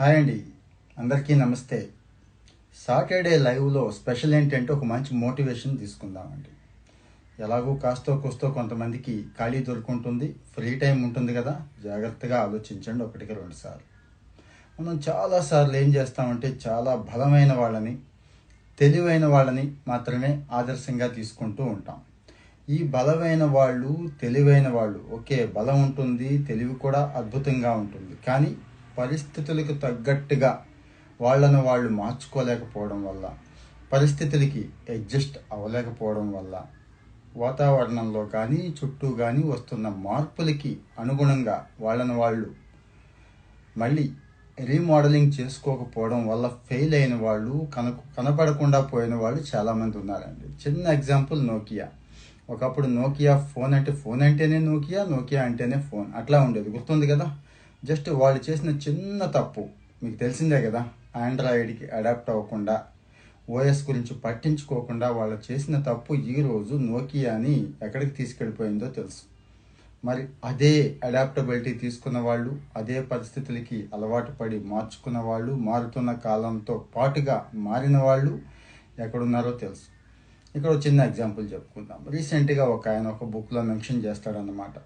Hi అండి. అందరికీ నమస్తే. సాటర్డే లైవ్లో స్పెషల్ ఏంటంటే ఒక మంచి మోటివేషన్ తీసుకుందామండి. ఎలాగో కాస్తో కూస్తో కొంతమందికి ఖాళీ దొరుకుంటుంది ఫ్రీ టైం ఉంటుంది కదా జాగ్రత్తగా ఆలోచించండి ఒకటికి రెండుసార్లు మనం చాలాసార్లు ఏం చేస్తామంటే చాలా బలమైన వాళ్ళని తెలివైన వాళ్ళని మాత్రమే ఆదర్శంగా తీసుకుంటూ ఉంటాం. ఈ బలమైన వాళ్ళు తెలివైన వాళ్ళు ఓకే బలం ఉంటుంది తెలివి కూడా అద్భుతంగా ఉంటుంది. కానీ పరిస్థితులకు తగ్గట్టుగా వాళ్ళను వాళ్ళు మార్చుకోలేకపోవడం వల్ల పరిస్థితులకి అడ్జస్ట్ అవ్వలేకపోవడం వల్ల వాతావరణంలో కానీ చుట్టూ కానీ వస్తున్న మార్పులకి అనుగుణంగా వాళ్ళను వాళ్ళు మళ్ళీ రీమోడలింగ్ చేసుకోకపోవడం వల్ల ఫెయిల్ అయిన వాళ్ళు కనకు కనపడకుండా పోయిన వాళ్ళు చాలామంది ఉన్నారండి. చిన్న ఎగ్జాంపుల్ నోకియా. ఒకప్పుడు నోకియా ఫోన్ అంటే ఫోన్ అంటేనే నోకియా నోకియా అంటేనే ఫోన్. అట్లా ఉండేది. గుర్తుంది కదా? జస్ట్ వాళ్ళు చేసిన చిన్న తప్పు మీకు తెలిసిందే కదా ఆండ్రాయిడ్కి అడాప్ట్ అవ్వకుండా ఓఎస్ గురించి పట్టించుకోకుండా వాళ్ళు చేసిన తప్పు ఈరోజు నోకియాని ఎక్కడికి తీసుకెళ్ళిపోయిందో తెలుసు. మరి అదే అడాప్టబిలిటీ తీసుకున్న వాళ్ళు అదే పరిస్థితులకి అలవాటు పడి మార్చుకున్న వాళ్ళు మారుతున్న కాలంతో పాటుగా మారిన వాళ్ళు ఎక్కడున్నారో తెలుసు. ఇక్కడ ఒక చిన్న ఎగ్జాంపుల్ చెప్పుకుందాం. రీసెంట్గా ఒక ఆయన ఒక బుక్లో మెన్షన్ చేస్తాడనమాట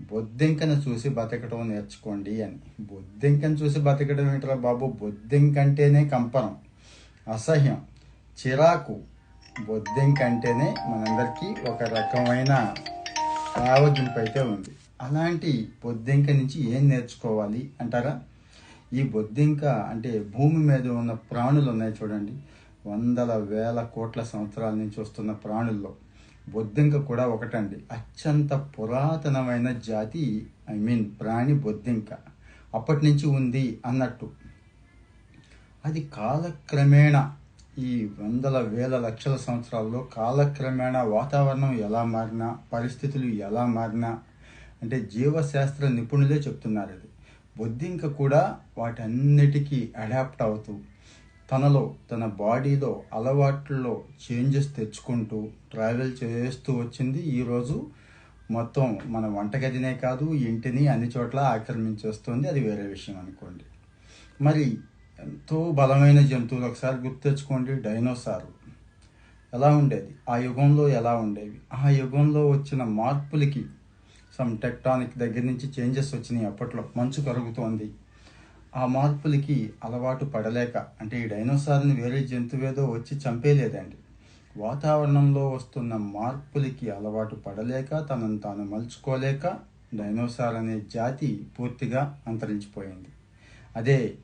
బొద్దింకను చూసి బతకడం నేర్చుకోండి అని. బొద్దింకను చూసి బతకడం ఏంటరా బాబు? బొద్దింకంటేనే కంపనం అసహ్యం చిరాకు. బొద్దింకంటేనే మనందరికీ ఒక రకమైన ఆవగింపు అయితే ఉంది. అలాంటి బొద్దింక నుంచి ఏం నేర్చుకోవాలి అంటారా? ఈ బొద్దింక అంటే భూమి మీద ఉన్న ప్రాణులు ఉన్నాయి చూడండి. వందల వేల కోట్ల సంవత్సరాల నుంచి వస్తున్న ప్రాణుల్లో. బొద్దింక కూడా ఒకటండి. అత్యంత పురాతనమైన జాతి ఐ మీన్ ప్రాణి బొద్దింక. అప్పటి నుంచి ఉంది అన్నట్టు. అది కాలక్రమేణా ఈ వందల వేల లక్షల సంవత్సరాల్లో కాలక్రమేణా వాతావరణం ఎలా మారినా పరిస్థితులు ఎలా మారినా అంటే జీవశాస్త్ర నిపుణులే చెప్తున్నారు అది. బొద్దింక కూడా వాటన్నిటికీ అడాప్ట్ అవుతూ తనలో తన బాడీలో అలవాట్లలో చేంజెస్ తెచ్చుకుంటూ ట్రావెల్ చేస్తూ వచ్చింది. ఈరోజు మొత్తం మన వంటగదినే కాదు ఇంటిని అన్ని చోట్ల ఆక్రమించేస్తుంది. అది వేరే విషయం అనుకోండి. మరి ఎంతో బలమైన జంతువులు ఒకసారి గుర్తు తెచ్చుకోండి. డైనోసార్. ఎలా ఉండేది? ఆ యుగంలో ఎలా ఉండేవి? ఆ యుగంలో వచ్చిన మార్పులకి సమ్ టెక్టానిక్ దగ్గర నుంచి చేంజెస్ వచ్చినాయి అప్పట్లో. మంచు కరుగుతోంది. ఆ మార్పులకి అలవాటు పడలేక అంటే ఈ డైనోసార్ని వేరే జంతువేదో వచ్చి చంపేలేదండి. వాతావరణంలో వస్తున్న మార్పులకి అలవాటు పడలేక తనను తాను మలుచుకోలేక డైనోసార్ అనే జాతి పూర్తిగా అంతరించిపోయింది. అదే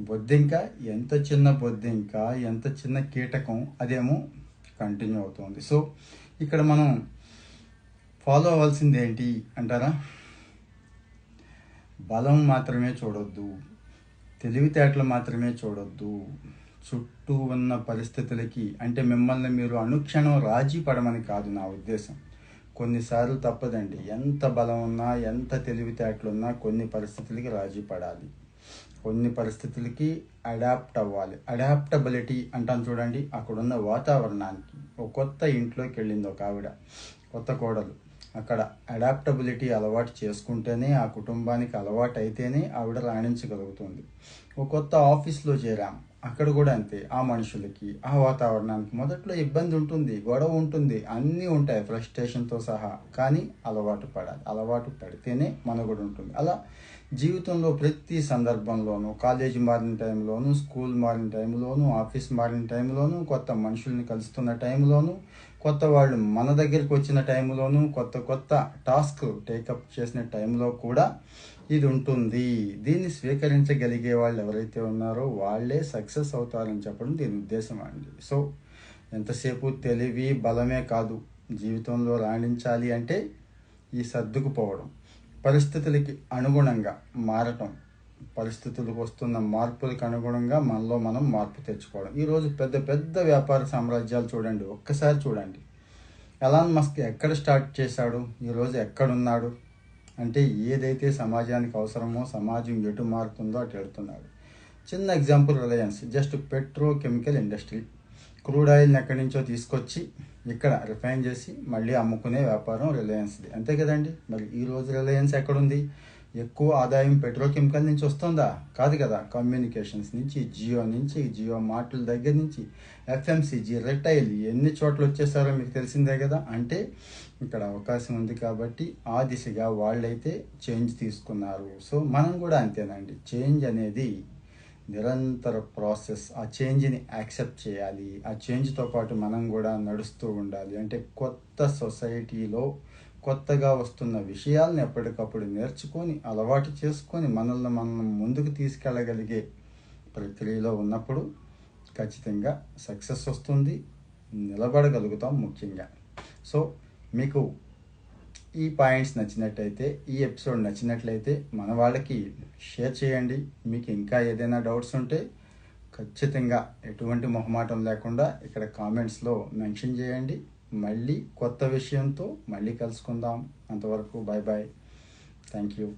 బొద్దింక ఎంత చిన్న బొద్దింక ఎంత చిన్న కీటకం అదేమో కంటిన్యూ అవుతుంది. సో ఇక్కడ మనం ఫాలో అవ్వాల్సింది ఏంటి అంటారా? బలం మాత్రమే చూడొద్దు. తెలివితేటలు మాత్రమే చూడొద్దు. చుట్టూ ఉన్న పరిస్థితులకి అంటే మిమ్మల్ని మీరు అనుక్షణం రాజీ పడమని కాదు నా ఉద్దేశం. కొన్నిసార్లు తప్పదండి. ఎంత బలం ఉన్నా ఎంత తెలివితేటలు ఉన్నా కొన్ని పరిస్థితులకి రాజీ పడాలి. కొన్ని పరిస్థితులకి అడాప్ట్ అవ్వాలి. అడాప్టబిలిటీ అంటాను చూడండి అక్కడున్న వాతావరణానికి. ఒక కొత్త ఇంట్లోకి వెళ్ళింది ఒక ఆవిడ కొత్త కోడలు. అక్కడ అడాప్టబిలిటీ అలవాటు చేసుకుంటేనే ఆ కుటుంబానికి అలవాటు అయితేనే ఆవిడ రాణించగలుగుతుంది. ఒక కొత్త ఆఫీస్లో చేరాం. అక్కడ కూడా అంతే. ఆ మనుషులకి ఆ వాతావరణానికి మొదట్లో ఇబ్బంది ఉంటుంది గొడవ ఉంటుంది అన్నీ ఉంటాయి ఫ్రస్ట్రేషన్తో సహా. కానీ అలవాటు పడాలి. అలవాటు పడితేనే మనగుడు ఉంటుంది. అలా జీవితంలో ప్రతి సందర్భంలోనూ కాలేజీ మారిన టైంలోనూ స్కూల్ మారిన టైంలోనూ ఆఫీస్ మారిన టైంలోనూ కొత్త మనుషుల్ని కలుస్తున్న టైంలోనూ కొత్త వాళ్ళు మన దగ్గరికి వచ్చిన టైంలోనూ కొత్త కొత్త టాస్క్ టేకప్ చేసిన టైంలో కూడా ఇది ఉంటుంది దీన్ని స్వీకరించగలిగే వాళ్ళు ఎవరైతే ఉన్నారో వాళ్ళే సక్సెస్ అవుతారని చెప్పడం దీని ఉద్దేశం అండి. సో ఎంతసేపు తెలివి బలమే కాదు. జీవితంలో రాణించాలి అంటే ఈ సర్దుకుపోవడం. పరిస్థితులకి అనుగుణంగా మారటం. పరిస్థితులకు వస్తున్న మార్పులకు అనుగుణంగా మనలో మనం మార్పు తెచ్చుకోవడం. ఈరోజు పెద్ద పెద్ద వ్యాపార సామ్రాజ్యాలు చూడండి. ఒక్కసారి చూడండి. ఎలాన్ మస్క్ ఎక్కడ స్టార్ట్ చేశాడు? ఈరోజు ఎక్కడున్నాడు? అంటే ఏదైతే సమాజానికి అవసరమో సమాజం ఎటు మారుతుందో అటు వెళ్తున్నాడు. చిన్న example Reliance just petrochemical industry crude ఆయిల్ని ఎక్కడి నుంచో తీసుకొచ్చి ఇక్కడ రిఫైన్ చేసి మళ్ళీ అమ్ముకునే వ్యాపారం రిలయన్స్ది అంతే కదండి? మరి ఈ రోజు రిలయన్స్ ఎక్కడుంది? ఎక్కువ ఆదాయం పెట్రోకెమికల్ నుంచి వస్తుందా? కాదు కదా కమ్యూనికేషన్స్ నుంచి జియో నుంచి జియో మార్టుల దగ్గర నుంచి ఎఫ్ఎంసీజీ రిటైల్ ఎన్ని చోట్ల వచ్చేసారో మీకు తెలిసిందే కదా? అంటే ఇక్కడ అవకాశం ఉంది కాబట్టి ఆ దిశగా వాళ్ళైతే చేంజ్ తీసుకున్నారు. సో మనం కూడా అంతేనండి. చేంజ్ అనేది నిరంతర ప్రాసెస్. ఆ చేంజ్ని యాక్సెప్ట్ చేయాలి. ఆ చేంజ్తో పాటు మనం కూడా నడుస్తూ ఉండాలి. అంటే కొత్త సొసైటీలో కొత్తగా వస్తున్న విషయాలను ఎప్పటికప్పుడు నేర్చుకొని అలవాటు చేసుకొని మనల్ని మనం ముందుకు తీసుకెళ్ళగలిగే ప్రక్రియలో ఉన్నప్పుడు ఖచ్చితంగా సక్సెస్ వస్తుంది నిలబడగలుగుతాం ముఖ్యంగా. సో మీకు ఈ పాయింట్స్ నచ్చినట్టయితే ఈ ఎపిసోడ్ నచ్చినట్లయితే మన వాళ్ళకి షేర్ చేయండి. మీకు ఇంకా ఏదైనా డౌట్స్ ఉంటే ఖచ్చితంగా ఎటువంటి మొహమాటం లేకుండా ఇక్కడ కామెంట్స్లో మెన్షన్ చేయండి. మళ్ళీ కొత్త విషయంతో మళ్ళీ కలుసుకుందాం. అంతవరకు బాయ్ బాయ్ థ్యాంక్ యూ